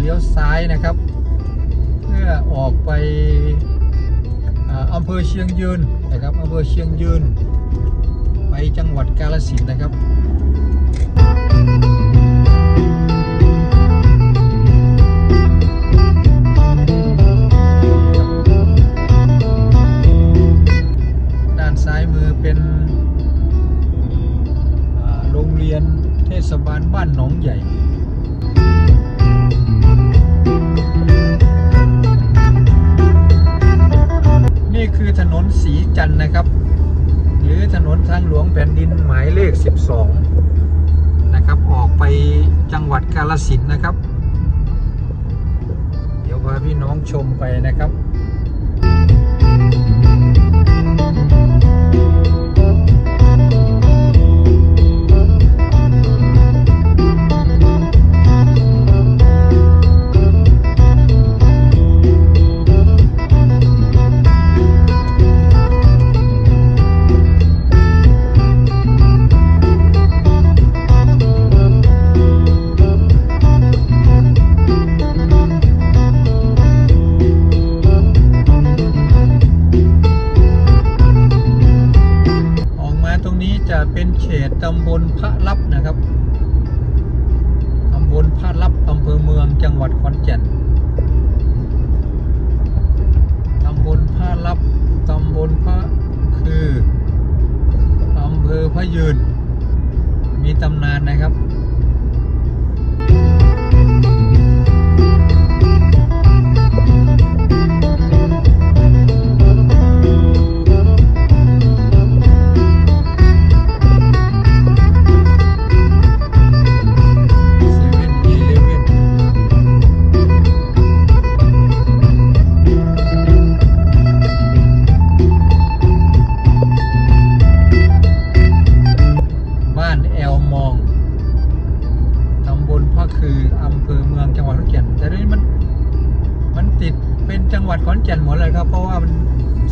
เลี้ยวซ้ายนะครับ เพื่อออกไปอ่าอำเภอเชียงยืนนะครับอำเภอเชียงยืน ไปจังหวัดกาฬสินธุ์นะครับด้านซ้ายมือเป็นโรงเรียนเทศบาลบ้านหนองใหญ่ นี่คือถนนสีจันนะครับ หรือถนนทางหลวงแผ่นดินหมายเลข 12 นะครับ ออกไปจังหวัดกาลสินนะครับ เดี๋ยวพาพี่น้องชมไปนะครับ วัดขอนแก่นตำบลพระรับตำบลพระคืออำเภอพระยืน มีตำนานนะครับ แต่ทีนี้มันมันติดเป็นจังหวัดขอนแก่นหมดเลยครับ เพราะว่ามัน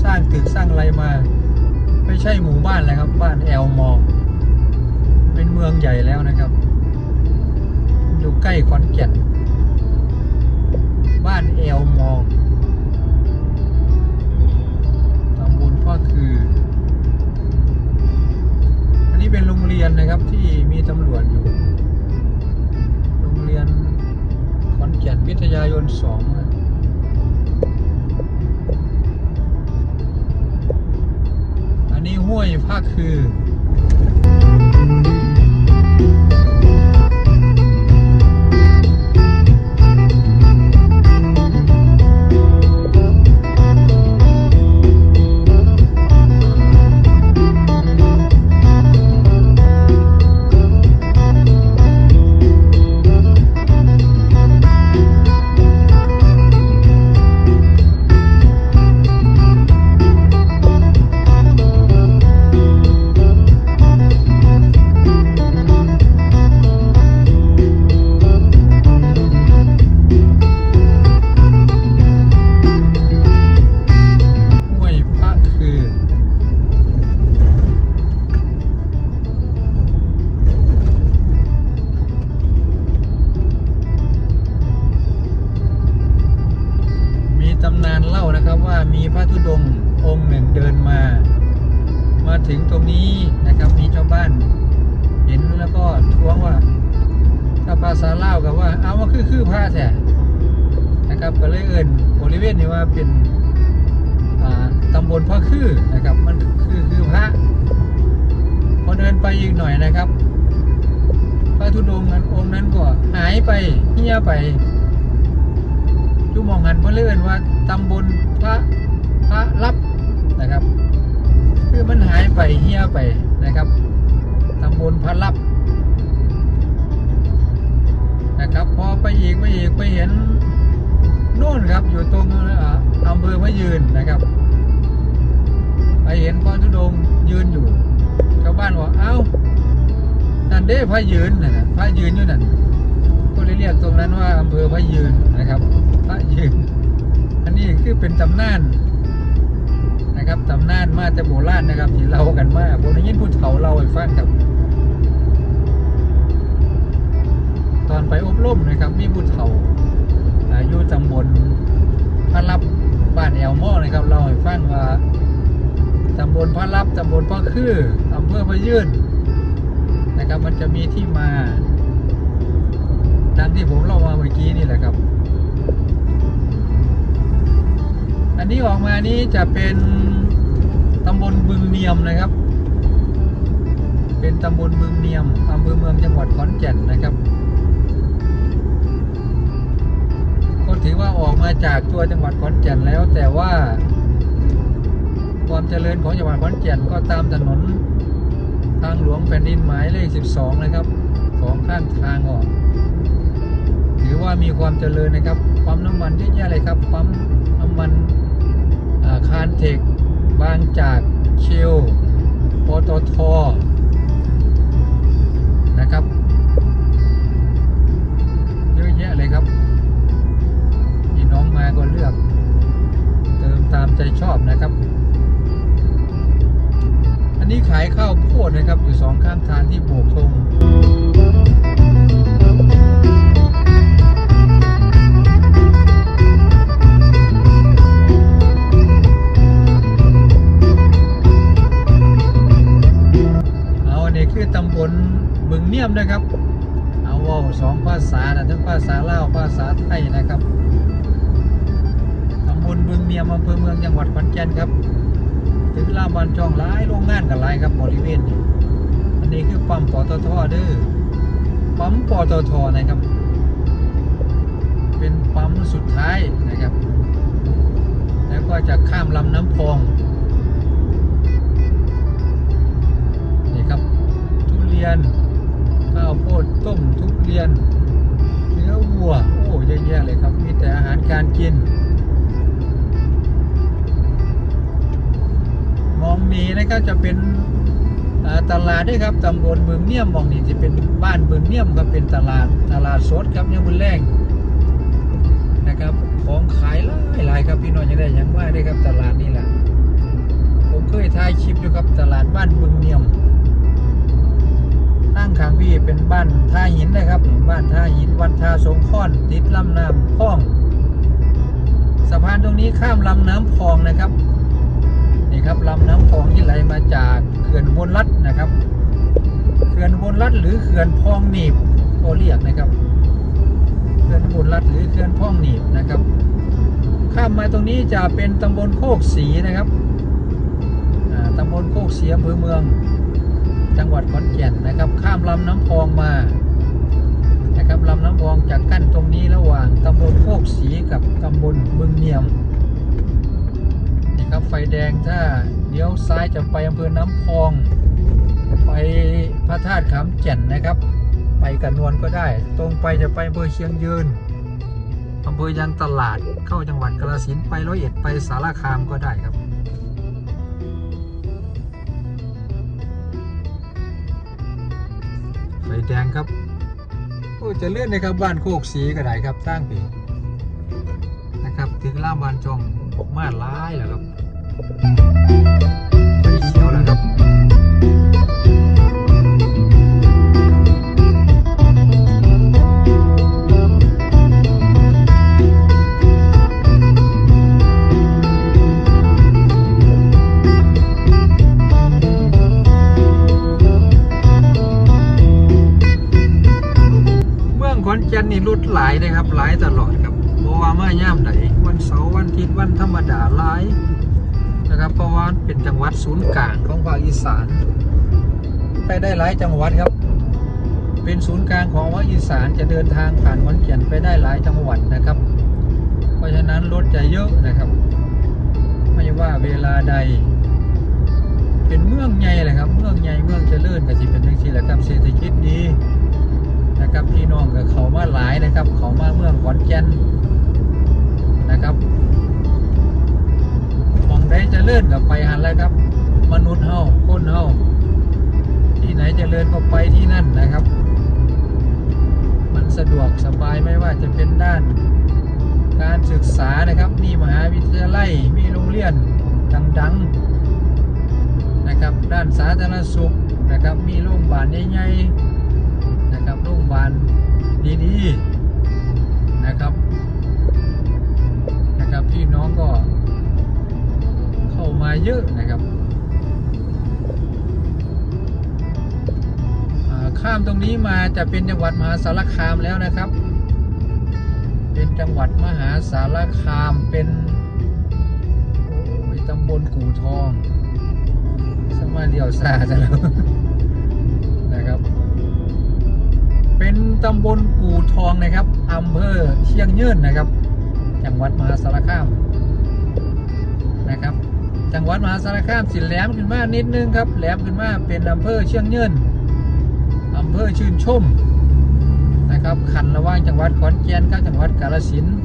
สร้างตึกสร้างอะไรมา ไม่ใช่หมู่บ้านเลยครับ บ้านแอลมองเป็นเมืองใหญ่แล้วนะครับ อยู่ใกล้ขอนแก่นบ้านแอลมองตำบลพ่อคือ อันนี้เป็นโรงเรียนนะครับที่มีตำรวจอยู่ อนแก่นวิทยายนสองอันนี้ห้วยภาคคือ ตำนานเล่านะครับว่ามีพระธุดงค์องค์หนึ่งเดินมา มาถึงตรงนี้นะครับมีชาวบ้าน เห็นแล้วก็ท้วงว่าถ้าภาษาเล่ากับว่า เอามาคือคือผ้าแท้นะครับก็เลยเอินบริเวณนี้ว่าเป็นตำบลพระคือนะครับ มันคือคือพระพอเดินไปอีกหน่อยนะครับ พระธุดงค์นั้นองค์นั้นก็หายไปเหี่ยไป จุมองหันเพนเลื่อนว่าตำบลพระพระรับนะครับ คือมันหายไปเหี่ยไปนะครับตำบลพระรับนะครับ พอไปอีกไปอีกไปเห็นนู่นครับอยู่ตรงอ่าอำเภอพระยืนนะครับไปเห็นพ่อทุดงยืนอยู่ ชาวบ้านบอกเอ้านั่นเด้พระยืนนะนะพระยืนอยู่นั่น ก็เลยเรียกตรงนั้นว่าอำเภอพระยืนนะครับพระยืน อันนี้คือเป็นตำนานนะครับตำนานมาแต่โบราณนะครับที่เล่ากันมาผมได้ยินผู้เฒ่าเล่าให้ฟังครับ ตอนไปอบรมนะครับ มีผู้เฒ่าายู่ตำบลพระรับบ้านแอลหม้อนะครับเราให้ฟังว่าตำบลพระรับตำบลพระคืออำเภอพระยืนนะครับ มันจะมีที่มา ดังที่ผมเล่ามาเมื่อกี้นี่แหละครับ อันนี้ออกมานี้จะเป็นตำบลบึงเนียมนะครับ เป็นตำบลบึงเนียมอำเภอเมืองจังหวัดขอนแก่นนะครับ ก็ถือว่าออกมาจากตัวจังหวัดขอนแก่นแล้ว แต่ว่าความเจริญของจังหวัดขอนแก่นก็ตามถนนทางหลวงแผ่นดินหมายเลข 12 นะครับสองข้างทางออก ถือว่ามีความเจริญนะครับปั๊มน้ำมันเยอะแยะเลยครับปั๊มน้ำมันอ่าคานเทคบางจากเชลปตทนะครับเยอะแยะเลยครับพี่น้องมาก็เลือก เติมตามใจชอบนะครับ อันนี้ขายข้าวโพดนะครับ อยู่สองข้างทางที่โบกธง ยมอำเภอเมืองจังหวัดขอนแก่นครับถึงลามวันจองหลายโรงงานกันหลายครับบริเวณนี้อันนี้คือปั๊มปตทเด้อปั๊มปตทนะครับ เป็นปั๊มสุดท้ายนะครับ แล้วก็จะข้ามลำน้ำพองนี่ครับทุเรียนข้าวโพดต้มทุเรียนเนื้อวัวโอ้เยอะแยะเลยครับมีแต่อาหารการกิน มองนี้นะครับจะเป็นตลาดด้วยครับตำบลเมืองเนียมมองนี่จะเป็นบ้านเมืองเนียมครับเป็นตลาดตลาดสดครับยังบุญแรงนะครับของขายหลายหลายครับพี่น้องยังได้ยังว่าได้ครับตลาดนี่แหละผมเคยถ่ายคลิปอยู่ครับตลาดบ้านบึงเนียมตั้งขางพี่เป็นบ้านท่าหินนะครับบ้านท่าหินวัดท่าสงค้อนติดลำน้ำพอง สะพานตรงนี้ข้ามลำน้ำพองนะครับ นี่ครับลำน้ำพองที่ไหลมาจากเขื่อนบนรัฐนะครับเขื่อนบนรัฐหรือเขื่อนพองหนีบก็เรียกนะครับเขื่อนบนรัฐหรือเขื่อนพองหนีบนะครับ ข้ามมาตรงนี้จะเป็นตำบลโคกศรีนะครับอ่าตำบลโคกเสีอำเภอเมือง จังหวัดขอนแก่นนะครับ ข้ามลำน้ำพองมานะครับลำน้ำพองจากกั้นตรงนี้ระหว่างตำบลโคกศรีกับตำบลบึงเนียม ครับ ไฟแดงถ้าเลี้ยวซ้ายจะไปอำเภอน้ำพอง ไปพระธาตุขามแก่นนะครับ ไปกันนวลก็ได้ ตรงไปจะไปอำเภอเชียงยืนอำเภอยางตลาดเข้าจังหวัดกาฬสินไปร้อยเอ็ดไปสารคามก็ได้ครับไฟแดงครับโอ้จะเลื่อนนะครับบ้านโคกสีก็ได้ครับสร้างปีนะครับถึงล่ามบานจอง มาหล้ายแล้วครับไฟเขียวแล้วครับเมืองขอนแก่นนี่รถหลายนะครับหลายตลอดครับเพราะว่ามาย่ามไหนวัน เสาร์วันอาทิตย์วันธรรมดาหลายนะครับเพราะว่าเป็นจังหวัดศูนย์กลางของภาคอีสาน ไปได้หลายจังหวัดครับ เป็นศูนย์กลางของภาคอีสานจะเดินทางผ่านขอนแก่นไปได้หลายจังหวัดนะครับ เพราะฉะนั้นรถจะเยอะนะครับ ไม่ว่าเวลาใด เป็นเมืองใหญ่เลยครับเมืองใหญ่เมืองเจริญก็สิเป็นจังซี่แหละครับเศรษฐกิจดีนะครับพี่น้องกับเขามาหลายนะครับ เขามาเมืองขอนแก่น นะครับมองได้จะเลื่อนกับไปหันแล้วครับ มนุษย์เฮาคนเฮาที่ไหนจะเลื่อนก็ไปที่นั่นนะครับ มันสะดวกสบายไม่ว่าจะเป็นด้าน การศึกษานะครับมีมหาวิทยาลัยมีโรงเรียนดังๆนะครับ ด้านสาธารณสุขนะครับ มีโรงพยาบาลใหญ่ๆนะครับโรงพยาบาลดีๆนะครับับพี่น้องก็เข้ามาเยอะนะครับข้ามตรงนี้มาจะเป็นจังหวัดมหาสารคามแล้วนะครับ เป็นจังหวัดมหาสารคามเป็นตำบลกู่ทองสมาเดียวซาจะแล้วนะครับ เป็นตำบลกู่ทองนะครับอำเภอเชียงยืนนะครับ จังหวัดมหาสารคามนะครับ จังหวัดมหาสารคามสิแหลมขึ้นมานิดนึงครับแหลมขึ้นมาเป็นอำเภอเชียงยืนอำเภอชื่นชมนะครับขันระหว่างจังหวัดขอนแก่นกับจังหวัดกาฬสินธุ์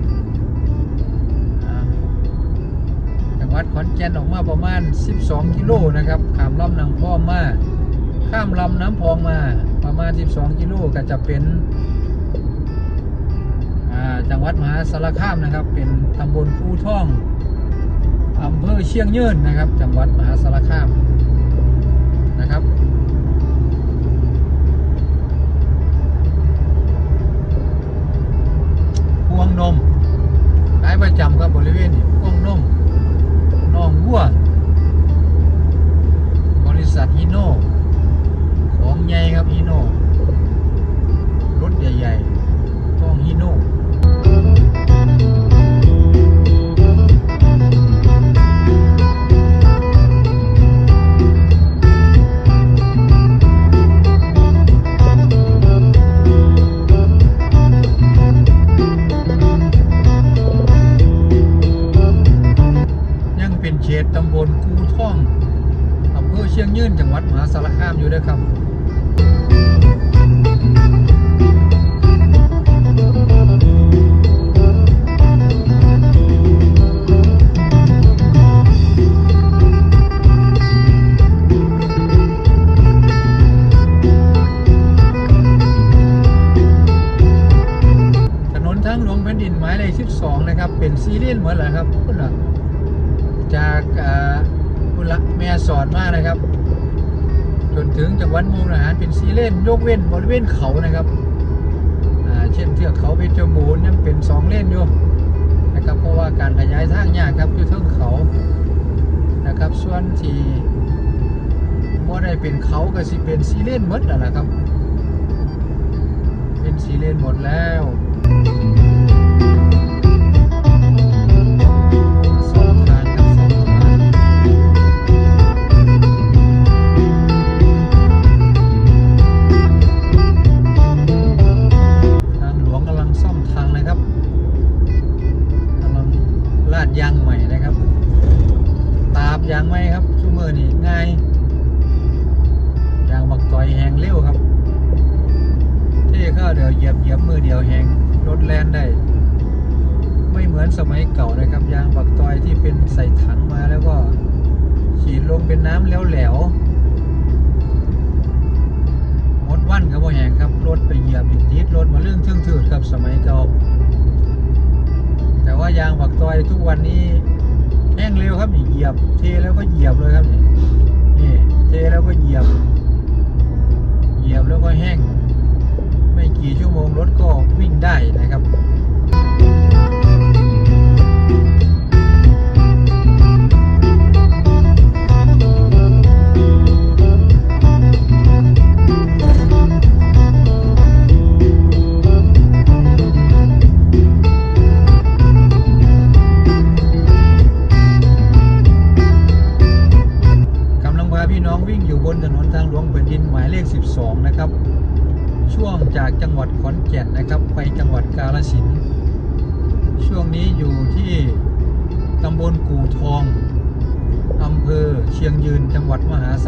จังหวัดขอนแก่นออกมาประมาณ 12 กิโลนะครับข้ามลำน้ำพองมาข้ามลำน้ำพองมาประมาณ 12 กิโลก็จะเป็น จังหวัดมหาสารคามนะครับ เป็นตำบลภูท่องอำเภอเชียงยืนนะครับ จังหวัดมหาสารคามนะครับพวงนมขายประจำครับบริเวณนี้พวงนมหนองวัว เหมือนเหรอครับคุณล่ะจากอ่าคุณละแม่สอนมากนะครับ จนถึงจังหวัดมุกดาหารเป็นซีเล่นยกเว้นบริเวณเขานะครับเช่นเทือกเขาเพชรบูรณ์ยังเป็นสองเลนอยู่นะครับเพราะว่าการขยายทางยากครับอยู่เทิงเขานะครับส่วนที่บ่ได้เป็นเขาก็สิเป็นซีเลนหมดแล้วล่ะครับ เป็นซีเลนหมดแล้ว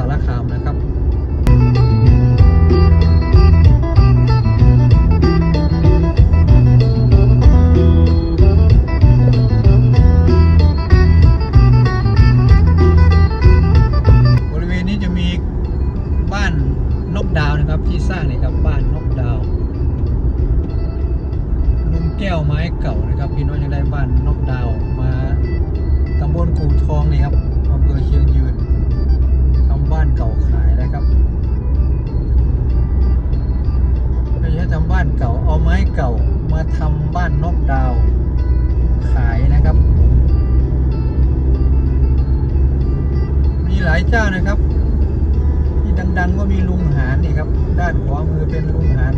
าสารคามนะครับ ด้านะครับที่ดังๆก็มีลุงหานนี่ครับ ด้านขวามือเป็นลุงหาน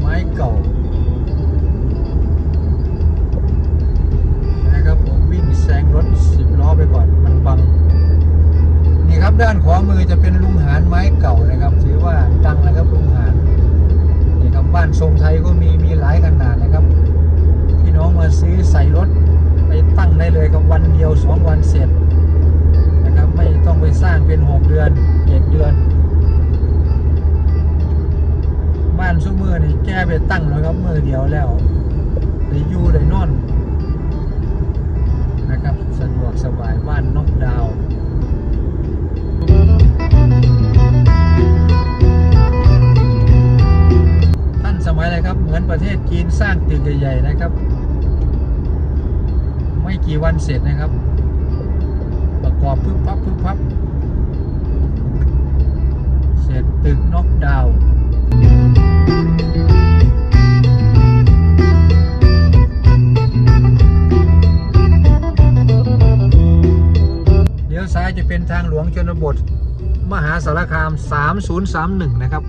ไม้เก่านะครับผมวิ่งแซงรถสิบล้อไปก่อนมันบังนี่ครับด้านขวามือจะเป็นลุงหานไม้เก่านะครับ ถือว่าดังนะครับลุงหานนี่ครับบ้านทรงไทยก็มีมีหลายขนาดนะครับพี่น้องมาซื้อใส่รถไปตั้งได้เลยครับวันเดียวสองวันเสร็จ ไม่ต้องไปสร้างเป็นหกเดือนเจ็ดเดือน บ้านซุมือนี่แก้ไปตั้งแล้วครับมือเดียวแล้วได้อยู่ได้นอนนะครับสะดวกสบายบ้านนกดาวท่านสมัยอะไรครับเหมือนประเทศจีนสร้างตึกใหญ่ๆนะครับ ไม่กี่วันเสร็จนะครับ กอบพึบพับพึบพับเสร็จตึกนกดาวเลี้ยวซ้ายจะเป็นทางหลวงชนบท มหาสารคาม 3031 นะครับ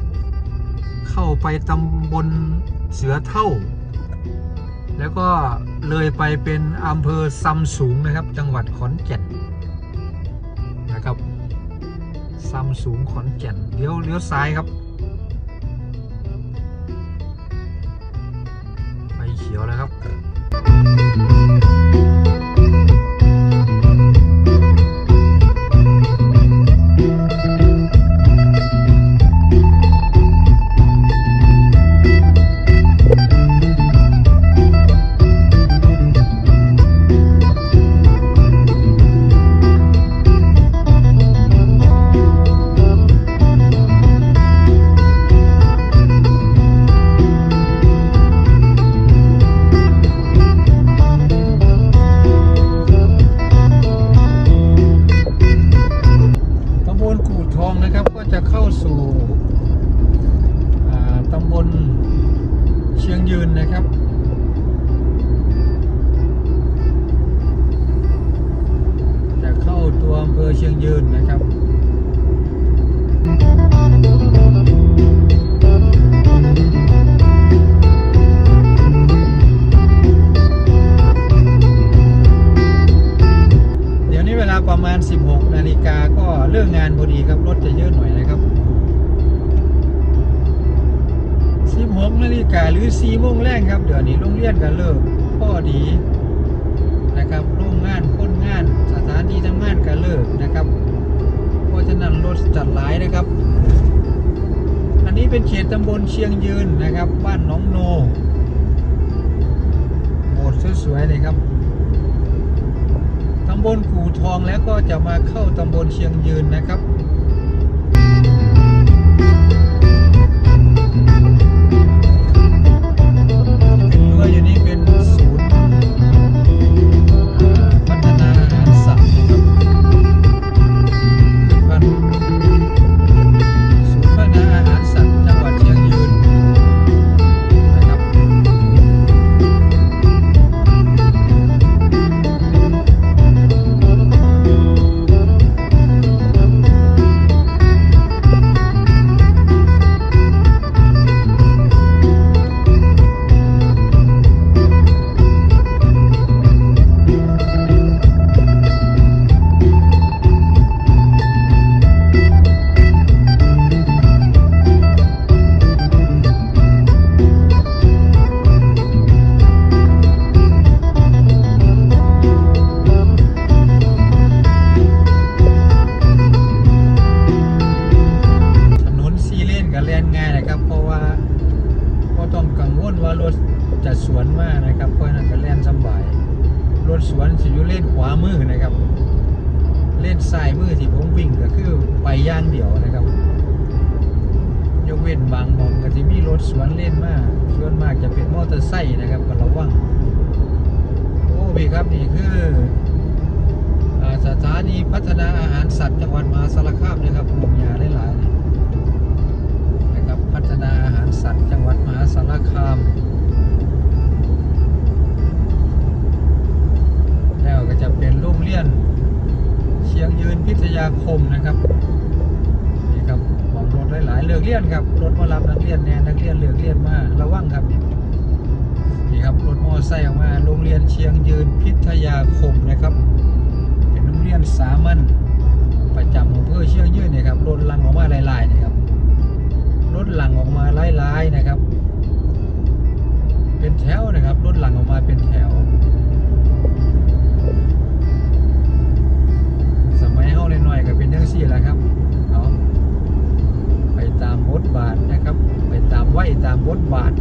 เข้าไปตำบลเสือเท่า แล้วก็เลยไปเป็นอำเภอซำสูงนะครับ จังหวัดขอนแก่น ซำสูงขอนแก่นเลี้ยวเลี้ยวซ้ายครับไฟเขียวแล้วครับ จะเข้าสู่ตำบลเชียงยืนนะครับจะเข้าตัวอำเภอเชียงยืนนะครับ ประมาณ 16 นาฬิกาก็เลิกงานพอดีครับ รถจะเยอะหน่อยนะครับ 16 นาฬิกาหรือ4โมงแรกครับ เดี๋ยวนี้โรงเรียนก็เลิกพอดีนะครับโรงงานคนงานสถานที่ทำงานก็เลิกนะครับ เพราะฉะนั้นรถจัดหลายนะครับ อันนี้เป็นเขตตำบลเชียงยืนนะครับ บ้านน้องโนโบสถ์สวยๆเลยครับำบลกู่ทองแล้วก็จะมาเข้าตำบลเชียงยืนนะครับเป็นรั้วอยู่นี้เป็น เว้นบางหมองก็ที่มีรถสวนเล่นมากส่วนมากจะเป็นมอเตอร์ไซค์นะครับก็ระวังโอ้พี่ครับนี่คืออสถานีพัฒนาอาหารสัตว์จังหวัดมหาสารคามนะครับปลูกหญ้าหลายๆนี่นะครับพัฒนาอาหารสัตว์จังหวัดมหาสารคามแล้วก็จะเป็นโรงเรียนเชียงยืนพิทยาคมนะครับ หลายเรียนครับรถมารับนักเรียนแน่นักเรียนเลือกเรียนมาระวังครับนี่ครับรถมอไซค์ออกมาโรงเรียนเชียงยืนพิทยาคมนะครับ เป็นโรงเรียนสามัญประจำของอำเภอเชียงยืนนี่ครับรถลังออกมาหลายๆนะครับรถหลังออกมาหลายๆนะครับ เป็นแถวนะครับรถหลังออกมาเป็นแถวสมัยเฮาหน่อยๆก็เป็นจังซี่แหละครับ ตามบทบาทนะครับ ไปตามไหวตามบทบาท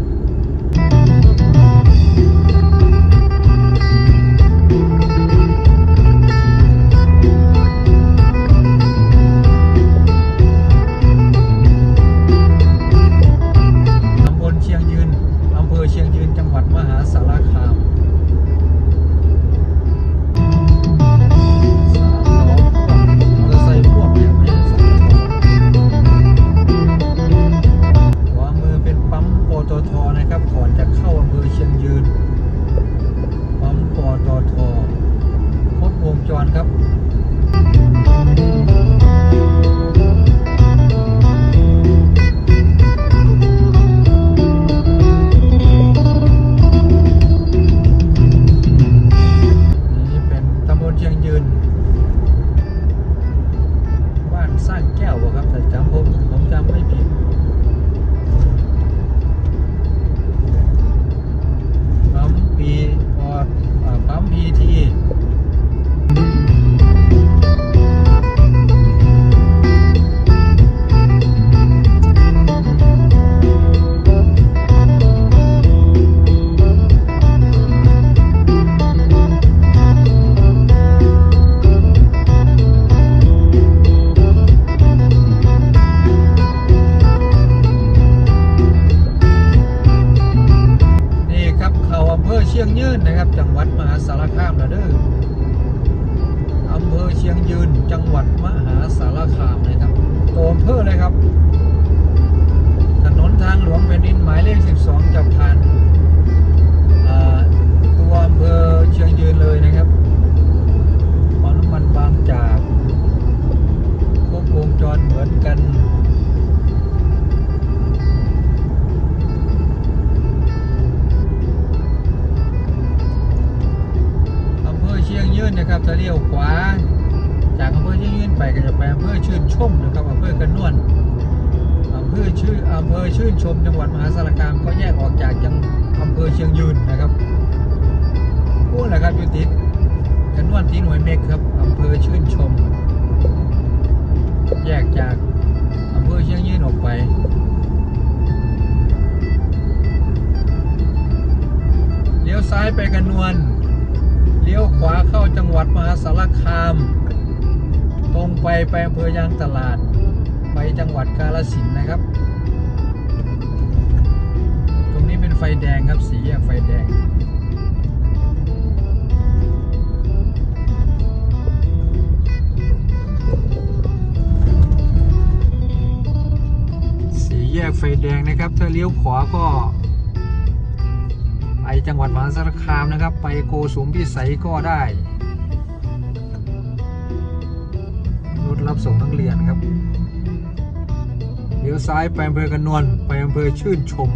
จะเลี้ยวขวา จากอำเภอเชียงยืนไปก็จะไปอำเภอชื่นชมนะครับอำเภอกระนวนอำเภอชื่ออำเภอชื่นชมจังหวัดมหาสารคามก็แยกออกจากจังอำเภอเชียงยืนนะครับพูดแหละครับอยู่ติดกระนวนที่หน่วยเมฆครับอำเภอชื่นชม แยกจากอำเภอเชียงยืนออกไปเลี้ยวซ้ายไปกระนวน เลี้ยวขวาเข้าจังหวัดมหาสารคาม ตรงไปไปอำเภอยางตลาด ไปจังหวัดกาฬสินนะครับ ตรงนี้เป็นไฟแดงครับสีแยกไฟแดงสีแยกไฟแดงนะครับ ถ้าเลี้ยวขวาก็ จังหวัดมหาสารคามนะครับ ไปโกสุมพิสัยก็ได้รถรับส่งนักเรียนครับเลี้ยวซ้ายไปอำเภอกระนวนไปอำเภอชื่นชม